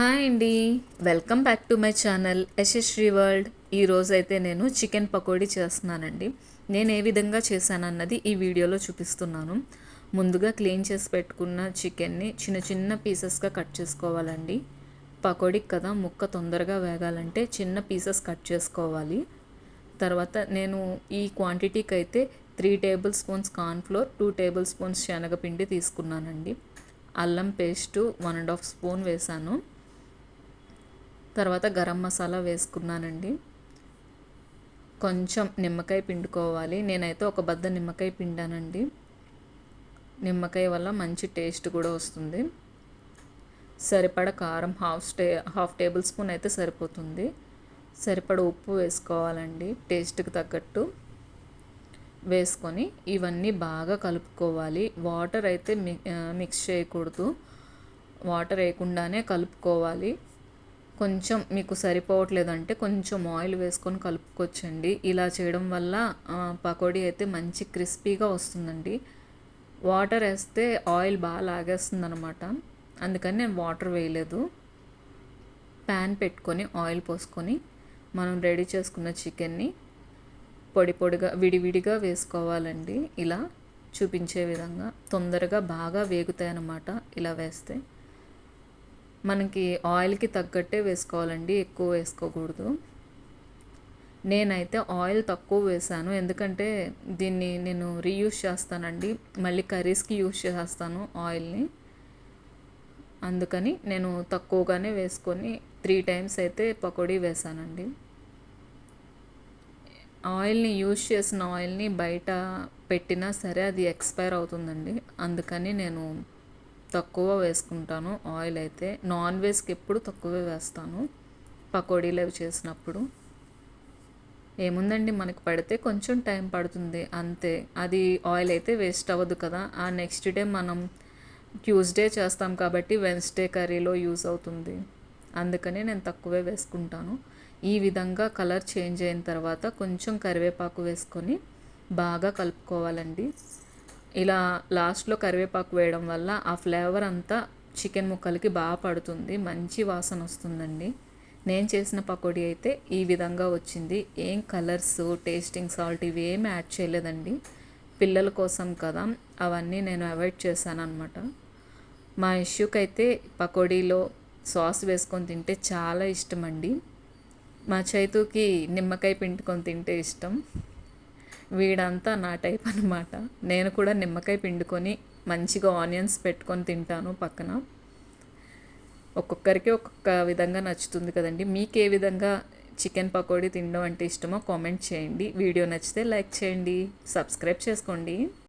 Hi అండి. Welcome back to my channel Yashasvi world. ఈరోజు అయితే నేను చికెన్ పకోడీ చేస్తున్నానండి. నేను ఏ విధంగా చేశానన్నది ఈ వీడియోలో చూపిస్తున్నాను. ముందుగా క్లీన్ చేసి పెట్టుకున్న చికెన్ని చిన్న చిన్న పీసెస్గా కట్ చేసుకోవాలండి. పకోడీకి కదా ముక్క తొందరగా వేగాలంటే చిన్న పీసెస్ కట్ చేసుకోవాలి. తర్వాత నేను ఈ క్వాంటిటీకి అయితే three tablespoons cornflour two tablespoons శనగపిండి తీసుకున్నానండి. అల్లం paste one and half spoon వేసాను తర్వాత గరం మసాలా వేసుకున్నానండి. కొంచెం నిమ్మకాయ పిండుకోవాలి. నేనైతే ఒక బద్ద నిమ్మకాయ పిండానండి. నిమ్మకాయ వల్ల మంచి టేస్ట్ కూడా వస్తుంది. సరిపడ కారం half stay half tablespoon అయితే సరిపోతుంది. సరిపడ ఉప్పు వేసుకోవాలండి టేస్ట్కి తగ్గట్టు. వేసుకొని ఇవన్నీ బాగా కలుపుకోవాలి. వాటర్ అయితే మిక్స్ చేయకూడదు. వాటర్ వేయకుండానే కలుపుకోవాలి. కొంచెం మీకు సరిపోవట్లేదంటే కొంచెం ఆయిల్ వేసుకొని కలుపుకోవచ్చండి. ఇలా చేయడం వల్ల పకోడీ అయితే మంచి క్రిస్పీగా వస్తుందండి. వాటర్ వేస్తే ఆయిల్ బాగా లాగేస్తుంది అనమాట అందుకని నేను వాటర్ వేయలేదు. ప్యాన్ పెట్టుకొని ఆయిల్ పోసుకొని మనం రెడీ చేసుకున్న చికెన్ని పొడి పొడిగా విడివిడిగా వేసుకోవాలండి. ఇలా చూపించే విధంగా తొందరగా బాగా వేగుతాయి అన్నమాట ఇలా వేస్తే. మనకి ఆయిల్కి తగ్గట్టే వేసుకోవాలండి ఎక్కువ వేసుకోకూడదు. నేనైతే ఆయిల్ తక్కువ వేసాను. ఎందుకంటే దీన్ని నేను రీయూజ్ చేస్తానండి. మళ్ళీ కర్రీస్కి యూజ్ చేస్తాను ఆయిల్ని. అందుకని నేను తక్కువగానే వేసుకొని త్రీ టైమ్స్ అయితే పకోడీ వేసానండి. ఆయిల్ని యూజ్ చేసిన ఆయిల్ని బయట పెట్టినా సరే అది ఎక్స్పైర్ అవుతుందండి. అందుకని నేను తక్కువ వేసుకుంటాను. ఆయిల్ అయితే నాన్ వెజ్కి ఎప్పుడు తక్కువే వేస్తాను. పకోడీలు అవి చేసినప్పుడు. ఏముందండి? మనకి పడితే కొంచెం టైం పడుతుంది. అంతే. అది ఆయిల్ అయితే వేస్ట్ అవ్వదు కదా. ఆ నెక్స్ట్ డే మనం ట్యూస్డే చేస్తాం కాబట్టి వెన్స్డే కర్రీలో యూస్ అవుతుంది. అందుకనే నేను తక్కువే వేసుకుంటాను. ఈ విధంగా కలర్ చేంజ్ అయిన తర్వాత కొంచెం కరివేపాకు వేసుకొని బాగా కలుపుకోవాలండి. ఇలా లాస్ట్లో కరివేపాకు వేయడం వల్ల ఆ ఫ్లేవర్ అంతా చికెన్ ముక్కలకి బాగా పడుతుంది. మంచి వాసన వస్తుందండి. నేను చేసిన పకోడీ అయితే ఈ విధంగా వచ్చింది. ఏం కలర్స్ టేస్టింగ్ సాల్ట్ ఇవి ఏమి యాడ్ చేయలేదండి. పిల్లల కోసం కదా. అవన్నీ నేను అవాయిడ్ చేశాను అనమాట మా ఇష్యూకి అయితే పకోడీలో సాస్ వేసుకొని తింటే చాలా ఇష్టం అండి మా చైతుకి నిమ్మకాయ పిండుకొని తింటే ఇష్టం. వీడంతా నా టైప్ అనమాట నేను కూడా నిమ్మకాయ పిండుకొని మంచిగా ఆనియన్స్ పెట్టుకొని తింటాను పక్కన. ఒక్కొక్కరికి ఒక్కొక్క విధంగా నచ్చుతుంది కదండి. మీకు ఏ విధంగా చికెన్ పకోడీ తినడం అంటే ఇష్టమో కామెంట్ చేయండి. వీడియో నచ్చితే లైక్ చేయండి సబ్స్క్రైబ్ చేసుకోండి.